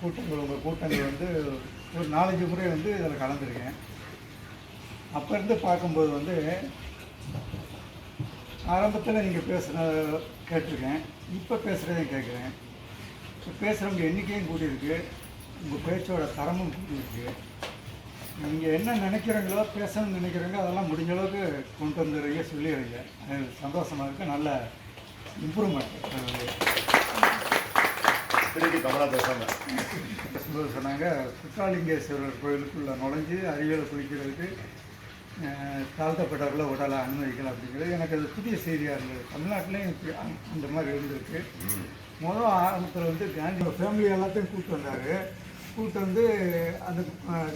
கூட்டங்கள் உங்கள் கூட்டங்கள் வந்து ஒரு நாலஞ்சு முறை வந்து இதில் கலந்துருக்கேன். அப்போ இருந்து பார்க்கும்போது வந்து ஆரம்பத்தில் நீங்கள் பேசுன கேட்டிருக்கேன். இப்போ பேசுகிறதையும் கேட்குறேன். இப்போ பேசுகிறவங்க எண்ணிக்கையும் கூட்டியிருக்கு உங்கள் பேச்சோட தரமும் கூட்டியிருக்கு நீங்கள் என்ன நினைக்கிறீங்களோ பேசணும்னு நினைக்கிறீங்களோ அதெல்லாம் முடிஞ்ச அளவுக்கு கொண்டு வந்துடுறீங்க சொல்லிடுறீங்க. அது சந்தோஷமாக இருக்குது நல்ல இம்ப்ரூவ்மெண்ட் திருப்பி கமலா பேசாம. பேசும்போது சொன்னாங்க குற்றாலிங்கேஸ்வரர் கோயிலுக்குள்ள நுழைஞ்சு அருவியில் குளிக்கிறதுக்கு தாழ்த்தப்பட்டவர்களை உடலை அனுமதிக்கலாம் அப்படிங்கிறது எனக்கு அது புதிய செய்தியாக இருந்தது. தமிழ்நாட்டிலையும் இப்படி அந்த- மாதிரி இருந்திருக்கு. முதல் ஆரம்பத்தில் வந்து காந்தி ஃபேமிலி எல்லாத்தையும் கூப்பிட்டு வந்தார். கூப்பிட்டு வந்து அந்த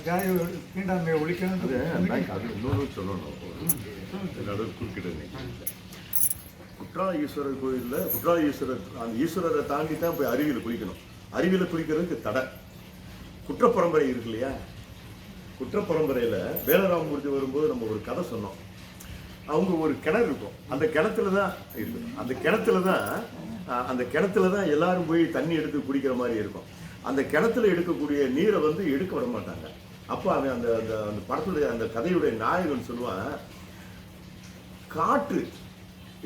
ஜாதி தீண்டாமையை அது ஒழிக்கணும்னு அது இன்னொரு சொல்லணும். நடுவில் குறுக்கிடுங்க. குற்றால ஈஸ்வரர் கோயிலில் குற்றால ஈஸ்வரர் அந்த ஈஸ்வரரை தாண்டி தான் போய் அருவியில் குளிக்கணும். அருவியில் குளிக்கிறதுக்கு தடை. குற்றப்பரம்பரை இருக்கு இல்லையா? குற்றப்பரம்பரையில் வேலராமமூர்த்தி வரும்போது நம்ம ஒரு கதை சொன்னோம். அவங்க ஒரு கிணறு இருக்கும். அந்த கிணத்துல தான் இருக்கும் அந்த கிணத்துல தான் அந்த கிணத்துல தான் எல்லாரும் போய் தண்ணி எடுத்து குடிக்கிற மாதிரி இருக்கும். அந்த கிணத்துல எடுக்கக்கூடிய நீரை வந்து எடுக்க விட மாட்டாங்க. அப்போ அவன் அந்த அந்த அந்த படத்துடைய அந்த கதையுடைய நாயகன் சொல்லுவான் காற்று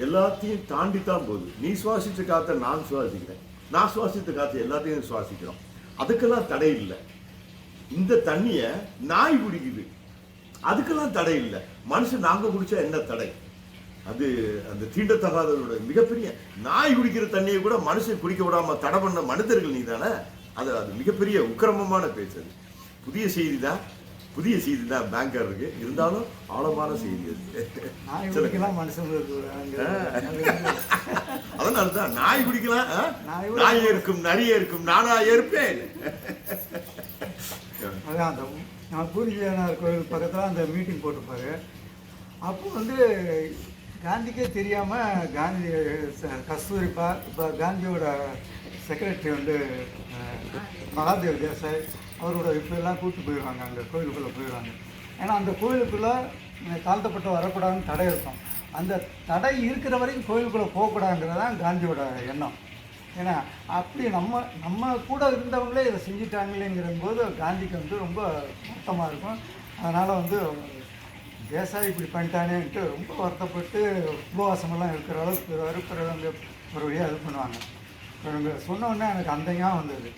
எல்லாத்தையும் தாண்டி தான் போகுது. நீ சுவாசித்த காற்றை நான் சுவாசிக்கிறேன். நான் சுவாசித்த காற்றை எல்லாத்தையும் சுவாசிக்கிறோம். அதுக்கெல்லாம் தடை இல்லை. இந்த தண்ணியை நாய் குடிக்குது. அதுக்கெல்லாம் தடை இல்லை. மனுஷன் நாங்கள் குடித்தா என்ன தடை? அது அந்த தீண்டத்தகாதவரோட மிகப்பெரிய நாய் குடிக்கிற தண்ணியை கூட மனுஷன் குடிக்க விடாமல் தடை பண்ண மனிதர்கள் நீ தானே அது அது மிகப்பெரிய உக்கிரமமான பேச்சு அது. புதிய செய்தி தான். புதிய செய்தி தான் பேங்கர் இருக்கு. இருந்தாலும் ஆழமான செய்தி அது. நாய் சொல்லுங்க. குடிக்கலாம் மனுஷங்களுக்கு அங்கே அதனால தான் நாய் குடிக்கலாம்? நாய் இருக்கும் நரிய இருக்கும் நானா இருப்பேன் அதான் அந்த நான் பூரிஜியனார் கோயில் பக்கத்தில் அந்த மீட்டிங் போட்டிருப்பாரு. அப்போ வந்து காந்திக்கே தெரியாமல் காந்தி ச- கஸ்தூரி பா இப்போ காந்தியோட செக்ரட்டரி வந்து மகாதேவ் தேசாய் அவரோட இப்பெல்லாம் கூப்பிட்டு போயிடுவாங்க அங்கே கோயிலுக்குள்ளே போயிடுவாங்க ஏன்னா அந்த கோயிலுக்குள்ளே தாழ்த்தப்பட்டு வரக்கூடாதுன்னு தடை இருக்கும். அந்த தடை இருக்கிற வரைக்கும் கோயிலுக்குள்ளே போகக்கூடாதுங்கிறது தான் காந்தியோட எண்ணம். ஏன்னா அப்படி நம்ம நம்ம கூட இருந்தவங்களே இதை செஞ்சிட்டாங்களேங்கிற போது காந்திக்கு வந்து ரொம்ப வருத்தமாக இருக்கும். அதனால் வந்து தேசாய் இப்படி பண்ணிட்டானேன்ட்டு ரொம்ப வருத்தப்பட்டு உபவாசமெல்லாம் இருக்கிற அளவுக்கு இருக்கிறவங்க ஒரு வழியாக இது பண்ணுவாங்க. இவங்க எனக்கு அந்த ஞாபகம் வந்தது.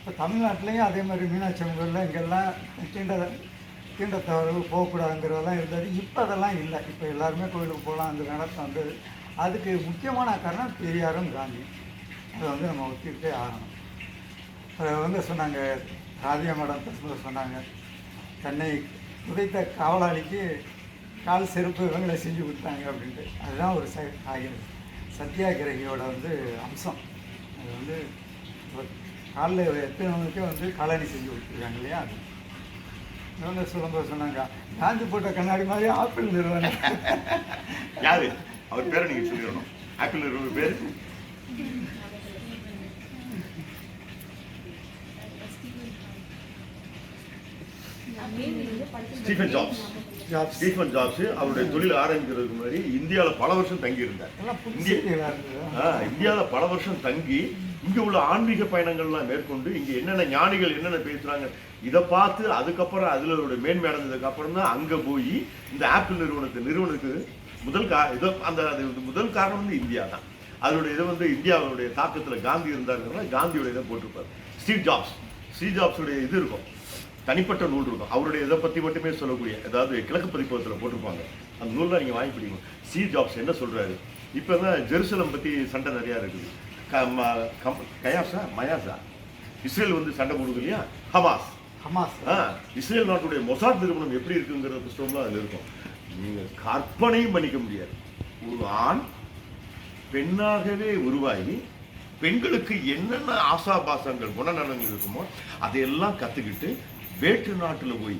இப்போ தமிழ்நாட்டிலையும் அதே மாதிரி மீனாட்சி அம்மன் கோயிலில் இங்கெல்லாம் தீண்ட தீண்டத்தவர்கள் போகக்கூடாதுங்கிறதெல்லாம் இருந்தது. இப்போ அதெல்லாம் இல்லை. இப்போ எல்லாருமே கோயிலுக்கு போகலாம் அந்த நடத்தம் வந்தது. அதுக்கு முக்கியமான காரணம் பெரியாரும் காந்தி. அதை வந்து நம்ம ஒத்திக்கிட்டே ஆகணும். அதை வந்து சொன்னாங்க ராதியா மேடம் பேசும்போது சொன்னாங்க தன்னை புதைத்த காவலாளிக்கு கால் செருப்பு இவங்களை செஞ்சு கொடுத்தாங்க அப்படின்ட்டு. அதுதான் ஒரு ச ஆகிறது சத்தியாகிரகியோட வந்து அம்சம். அது வந்து காலில் எத்தனவங்களுக்கே வந்து காலணி செஞ்சு கொடுத்துருக்காங்க இல்லையா? அது இவங்க சொல்லும்போது சொன்னாங்க காந்தி போட்ட கண்ணாடி மாதிரி ஆப்பிள் நிறுவனம். யாரு? அவர் பேரை நீங்க சொல்லிடணும். ஆப்பிள் நிறுவன பேர்? Stephen Jobs. Jobs. Stephen Jobs அவருடைய தொழில் ஆரம்பிக்கிறதுக்கு முன்னாடி இந்தியாவில் பல வருஷம் தங்கி இருந்தார் இந்தியாவுல பல வருஷம் தங்கி இங்கே உள்ள ஆன்மீக பயணங்கள்லாம் மேற்கொண்டு இங்கே என்னென்ன ஞானிகள் என்னென்ன பேசுகிறாங்க இதை பார்த்து அதுக்கப்புறம் அதில் ஒரு மேன்மை அடைஞ்சதுக்கு அப்புறம் தான் அங்கே போய் இந்த ஆப்பிள் நிறுவனத்தை நிறுவனத்துக்கு முதல் கா இதோ அந்த அது முதல் காரணம் வந்து இந்தியா தான். அதனுடைய இதை வந்து இந்தியாவுடைய தாக்கத்தில் காந்தி இருந்தாருன்னா காந்தியோட இதை போட்டிருப்பார். ஸ்டீவ் ஜாப்ஸ் ஸ்டீவ் ஜாப்ஸுடைய இது இருக்கும். தனிப்பட்ட நூல் இருக்கும். அவருடைய இதை பற்றி மட்டுமே சொல்லக்கூடிய அதாவது கிழக்கு பதிப்பகத்தில் போட்டிருப்பாங்க. அந்த நூலில் நீங்கள் வாங்கி பிடிக்கும் ஸ்டீவ் ஜாப்ஸ் என்ன சொல்கிறாரு இப்போ தான் ஜெருசலம் பற்றி சண்டை நிறையா இருக்குது. கயாசா மயாசா இஸ்ரேல் வந்து சண்டை போடுது இல்லையா? ஹமாஸ். ஹமாஸ். இஸ்ரேல் நாட்டுடைய மொசாட் நிறுவனம் எப்படி இருக்குங்கிற புஸ்தகம்லாம் அதில் இருக்கும். நீங்க கற்பனையும் பண்ணிக்க முடியாது. ஒரு ஆண் பெண்ணாகவே உருவாகி பெண்களுக்கு என்னென்ன ஆசாபாசங்கள் குணநலங்கள் இருக்குமோ அதையெல்லாம் கத்துக்கிட்டு வேற்று நாட்டுல போய்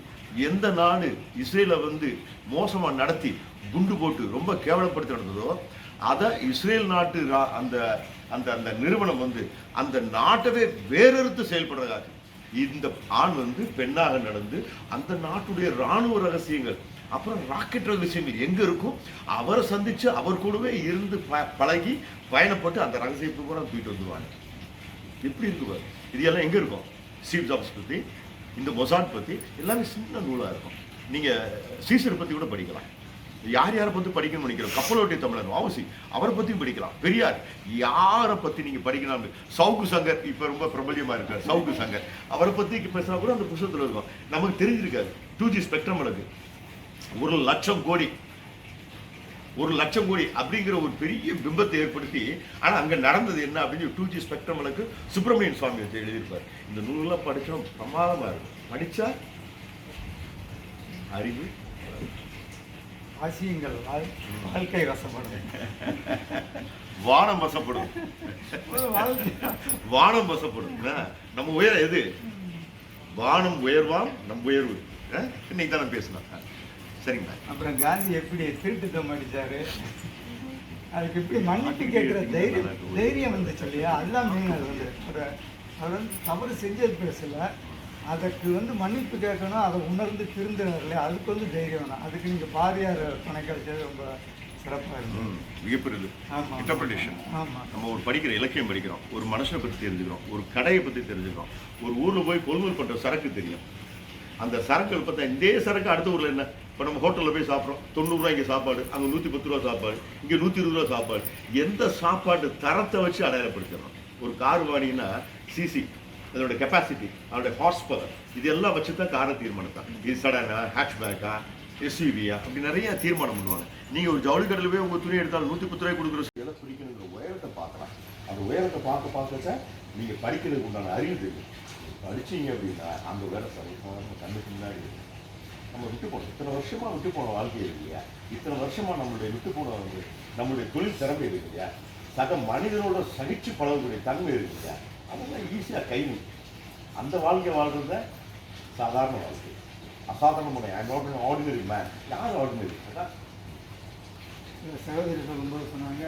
எந்த நாடு இஸ்ரேலை வந்து மோசமா நடத்தி குண்டு போட்டு ரொம்ப கேவலப்படுத்தி நடந்ததோ அதை இஸ்ரேல் நாட்டு ரா- அந்த அந்த அந்த நிறுவனம் வந்து அந்த நாட்டவே வேறறுத்து செயல்படுறதாச்சு. இந்த ஆண் வந்து பெண்ணாக நடந்து அந்த நாட்டுடைய ராணுவ ரகசியங்கள் அப்புறம் ராக்கெட் ரகசியங்கள் எங்கே இருக்கும்? அவரை சந்தித்து அவர் கூடவே இருந்து ப- பழகி பயணப்பட்டு அந்த ரகசியத்தை கூட தூக்கிட்டு வந்துடுவாங்க எப்படி இருக்குவார் இது எல்லாம் எங்கே இருக்கும்? ஸ்டீவ் ஜாப்ஸ் பற்றி இந்த மொசாட் பற்றி எல்லாமே சின்ன நூலாக இருக்கும். நீங்கள் சீசர் பற்றி கூட படிக்கலாம். யார் யாரை பற்றி படிக்கணும்னு நினைக்கிறோம்? கப்பலோட்டிய தமிழர் வாவசி அவரை பற்றியும் படிக்கலாம். பெரியார் யாரை பற்றி நீங்கள் படிக்கலாம் சவுக்கு சங்கர் இப்போ ரொம்ப பிரபல்யமாக இருக்கார் சவுக்கு சங்கர். அவரை பற்றி பேசினா கூட அந்த புத்தகத்தில் இருக்கும். நமக்கு தெரிஞ்சிருக்காது. டூ ஜி ஸ்பெக்ட்ரம் அளவுக்கு ஒரு லட்சம் கோடி. ஒரு லட்சம் கோடி அப்படிங்கிற ஒரு பெரிய பிம்பத்தை ஏற்படுத்தி ஆனா அங்க நடந்தது என்ன அப்படின்னு டூ ஜி ஸ்பெக்ட்ரம் அளவுக்கு சுப்பிரமணியன் சுவாமி வச்சு எழுதியிருப்பார். இந்த நூலெல்லாம் படிச்சோம் பிரமாதமாக இருக்கும். படிச்சா அறிவு ஆசியங்கள் வாழ்- வாழ்க்கை வசப்படும் வானம் வசப்படும். வானம் வசப்படும்? நம்ம உயரம் எது? வானம் உயர்வாம் நம் உயர்வு? இன்னைக்கு தான் நான் பேசினேன். சரிங்களா? அப்புறம் காந்தி எப்படி திருட்டு தம் அடிச்சாரு? அதுக்கு எப்படி மன்னிப்பு கேட்குற தைரியம் தைரியம் வந்துச்சு இல்லையா? அதுதான் மெயின் அது வந்து. ஒரு அவர் வந்து தவறு செஞ்சது பேசல. அதற்கு வந்து மன்னிப்பு கேட்கணும் அதை உணர்ந்து திருந்தினார் இல்லையா அதுக்கு வந்து தைரியம் வேணும். அதுக்கு நீங்கள் பாரியார் துணை கிடைச்சது ரொம்ப சிறப்பாக இருந்தது ம், மிகப்பெரியது. இன்டர்பிரிட்டேஷன் நம்ம ஒரு படிக்கிற இலக்கியம் படிக்கிறோம் ஒரு மனுஷனை பற்றி தெரிஞ்சுக்கிறோம் ஒரு கடையை பற்றி தெரிஞ்சுக்கிறோம் ஒரு ஊரில் போய் கொள்முதல் பண்ணுற சரக்கு தெரியும். அந்த சரக்கு பார்த்தா இதே சரக்கு அடுத்த ஊரில் என்ன? இப்போ நம்ம ஹோட்டலில் போய் சாப்பிட்றோம். தொண்ணூறுரூவா இங்கே சாப்பாடு அங்கே நூற்றி பத்து ரூபா சாப்பாடு இங்கே நூற்றி இருபது ரூபா சாப்பாடு. எந்த சாப்பாடு தரத்தை வச்சு அடையாளப்படுத்திடுறோம் ஒரு கார் வாங்கினா சிசி அதோட கெப்பாசிட்டி அதோட ஹார்ஸ் பவர் இதெல்லாம் வச்சு தான் காரை தீர்மானம் தான் இது சடானா ஹேட்ச்பேக்கா எஸ்யூவியா அப்படி நிறைய தீர்மானம் பண்ணுவாங்க. நீங்கள் ஒரு ஜவுளி கடையில் போய் உங்கள் துணி எடுத்தாலும் நூற்றி பத்து ரூபாய் கொடுக்குற எல்லாம் குறிக்கணுங்கிற உயரத்தை பார்க்கலாம். அந்த உயரத்தை பார்க்க பார்க்க நீங்கள் படிக்கிறதுக்கு உண்டான அறிவு தெரியும். படிச்சீங்க அப்படின்னா அந்த உயரம் சமயமாக நம்ம கண்ணுக்கு முன்னாடி நம்ம விட்டு போனோம் இத்தனை வருஷமாக விட்டு போன வாழ்க்கை இல்லையா? இத்தனை வருஷமாக நம்மளுடைய விட்டு போன நம்மளுடைய தொழில் திறமை இருக்கு இல்லையா? சக மனிதனோட சகிச்சு பழகக்கூடிய தன்மை இருக்கு இல்லையா? அதெல்லாம் ஈஸியாக கை அந்த வாழ்க்கை வாழ்றத சாதாரண வாழ்க்கை. அசாதாரணமான I not an ordinary man யார் ஆர்டினரி அதான் சகோதரி சொல்லும்போது சொன்னாங்க.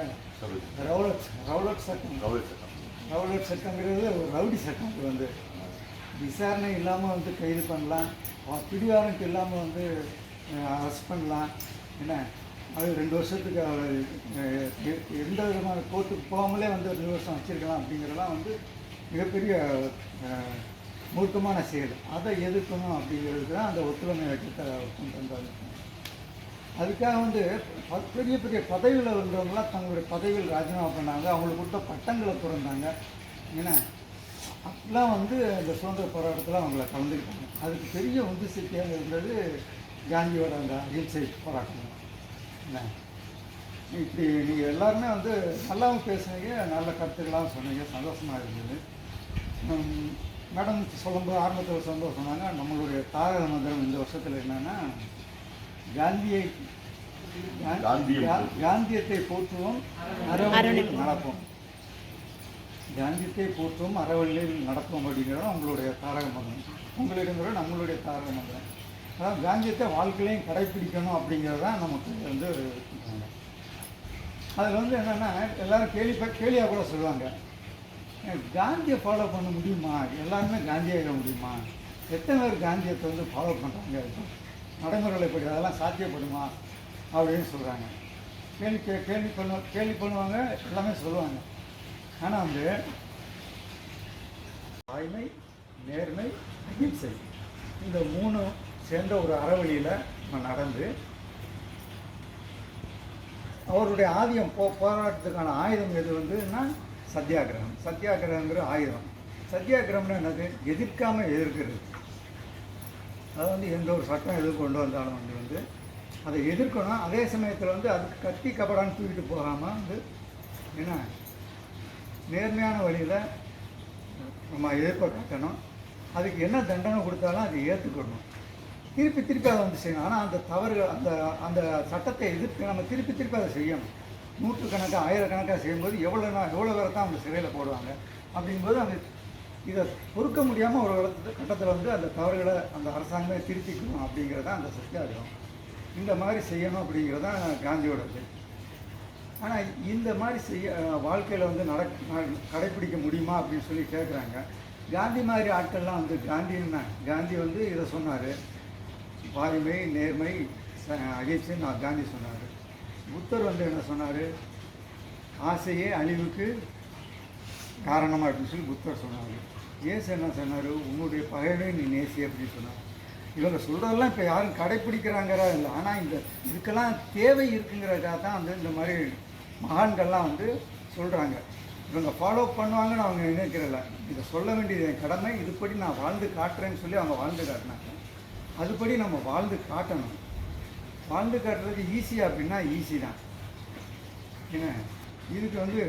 ரவுலட் ரவுலட் சட்டம். கௌரவ சட்டம். ரவுலட் சட்டங்கிறது ஒரு ரவுடி சட்டம் அது வந்து. விசாரணை இல்லாமல் வந்து கைது பண்ணலாம். பிடிவாரண்ட் இல்லாமல் வந்து அரெஸ்ட் பண்ணலாம். என்ன? அது ரெண்டு வருஷத்துக்கு எந்த விதமான கோர்ட்டுக்கு போகாமலே வந்து ரெண்டு வருஷம் வச்சிருக்கலாம் அப்படிங்கிறதெல்லாம் வந்து மிகப்பெரிய மூர்க்கமான செயல். அதை எதிர்க்கணும் அப்படிங்கிறது தான் அந்த ஒத்துழைமை இயக்கத்தை கொண்டு வந்தாங்க. அதுக்காக வந்து பெரிய பெரிய பதவியில் இருந்தவங்களாம் தங்களுடைய பதவியில் ராஜினாமா பண்ணாங்க. அவங்களுக்கு கொடுத்த பட்டங்களை திறந்தாங்க. ஏன்னா அப்படிலாம் வந்து அந்த சுதந்திர போராட்டத்தில் அவங்கள கலந்துக்கிட்டாங்க. அதுக்கு பெரிய உந்து சக்தியாக இருந்தது காந்தியோட அந்த அகிம்சை போராட்டம். என்ன? இப்படி நீங்கள் எல்லாருமே வந்து நல்லாவும் பேசுனீங்க நல்ல கருத்துக்களாகவும் சொன்னீங்க சந்தோஷமாக இருந்தது. மேடம் சொல்லும்போது ஆரம்பத்தில் சொல்லும்போது சொன்னாங்க நம்மளுடைய தாரக மந்திரம் இந்த வருஷத்தில் என்னன்னா காந்தியை. காந்தியத்தை போற்றுவோம் அறவழியில் நடப்போம். காந்தியத்தை போற்றுவோம் அறவழியில் நடப்போம் அப்படிங்கிறது உங்களுடைய தாரக மந்திரம். உங்களிடம் நம்மளுடைய தாரக மந்திரம். அதாவது காந்தியத்தை வாழ்க்கையிலையும் கடைப்பிடிக்கணும் அப்படிங்கிறது தான் நமக்கு வந்து அதில் வந்து என்னென்னா எல்லாரும் கேலி கேலியாக கூட சொல்லுவாங்க. "ஏன் காந்தியை ஃபாலோ பண்ண முடியுமா? எல்லாருமே காந்தியாகிட முடியுமா? எத்தனை பேர் காந்தியத்தை வந்து ஃபாலோ பண்ணுறாங்க நடைமுறையில் இப்படி அதெல்லாம் சாத்தியப்படுமா? அப்படின்னு சொல்கிறாங்க கேள்வி கே கேள்வி பண்ண கேள்வி பண்ணுவாங்க எல்லாமே சொல்லுவாங்க. ஆனால் வந்து தாய்மை நேர்மை அகிம்சை இந்த மூணு சேர்ந்த ஒரு அறவழியில் நம்ம நடந்து அவருடைய ஆதியம் போ போராட்டத்துக்கான ஆயுதம் எது வந்துன்னா சத்தியாகிரகம். சத்தியாகிரகங்கிற ஆயுதம் சத்தியாகிரகம்னா என்னது? எதிர்க்காமல் எதிர்க்கிறது. அதை வந்து எந்த ஒரு சட்டம் எதுவும் கொண்டு வந்தாலும் வந்து வந்து அதை எதிர்க்கணும். அதே சமயத்தில் வந்து அதுக்கு கத்தி கபடான்னு தூக்கிட்டு போகாமல் வந்து என்ன? நேர்மையான வழியில் நம்ம எதிர்ப்பை காட்டணும். அதுக்கு என்ன தண்டனை கொடுத்தாலும் அதை ஏற்றுக்கணும் திருப்பி திருப்பி அதை வந்து செய்யணும். ஆனால் அந்த தவறுகள் அந்த அந்த சட்டத்தை எதிர்த்து நம்ம திருப்பி திருப்பி அதை செய்யணும். நூற்றுக்கணக்காக ஆயிரக்கணக்காக செய்யும்போது எவ்வளோ நான் எவ்வளோ பேரை தான் அவங்க சிறையில் போடுவாங்க? அப்படிங்கும்போது அந்த இதை பொறுக்க முடியாமல் ஒரு கட்டத்தில் வந்து அந்த தவறுகளை அந்த அரசாங்கமே திருத்திக்கணும் அப்படிங்கிறது தான் அந்த சத்தியாகிரகம். இந்த மாதிரி செய்யணும் அப்படிங்கிறது தான் காந்தியோட இது ஆனால் இந்த மாதிரி செய்ய வாழ்க்கையில் வந்து நட ந- கடைப்பிடிக்க முடியுமா அப்படின்னு சொல்லி கேட்குறாங்க காந்தி மாதிரி ஆட்கள்லாம் வந்து காந்தின்னா காந்தி வந்து இதை சொன்னார். வாய்மை நேர்மை ச- நான் காந்தி சொன்னார். புத்தர் வந்து என்ன சொன்னார்? ஆசையே அழிவுக்கு காரணமாக அப்படின்னு சொல்லி புத்தர் சொன்னார். ஏசு என்ன சொன்னார்? உன்னுடைய பகைவை நீ நேசி அப்படின்னு சொன்னார். இவங்க சொல்கிறதெல்லாம் இப்போ யாரும் கடைப்பிடிக்கிறாங்கிறா இல்லை. ஆனால் இந்த இதுக்கெல்லாம் தேவை இருக்குங்கிறதுக்காக தான் வந்து இந்த மாதிரி மகான்கள்லாம் வந்து சொல்கிறாங்க இவங்க ஃபாலோ பண்ணுவாங்கன்னு அவங்க நினைக்கிறல இதை சொல்ல வேண்டியது என் கடமை. இதுபடி நான் வாழ்ந்து காட்டுறேன்னு சொல்லி அவங்க வாழ்ந்து காட்டினாங்க. அதுபடி நம்ம வாழ்ந்து காட்டணும். வாழ்ந்து காட்டுறது ஈஸி அப்படின்னா ஈஸி தான். என்ன? இதுக்கு வந்து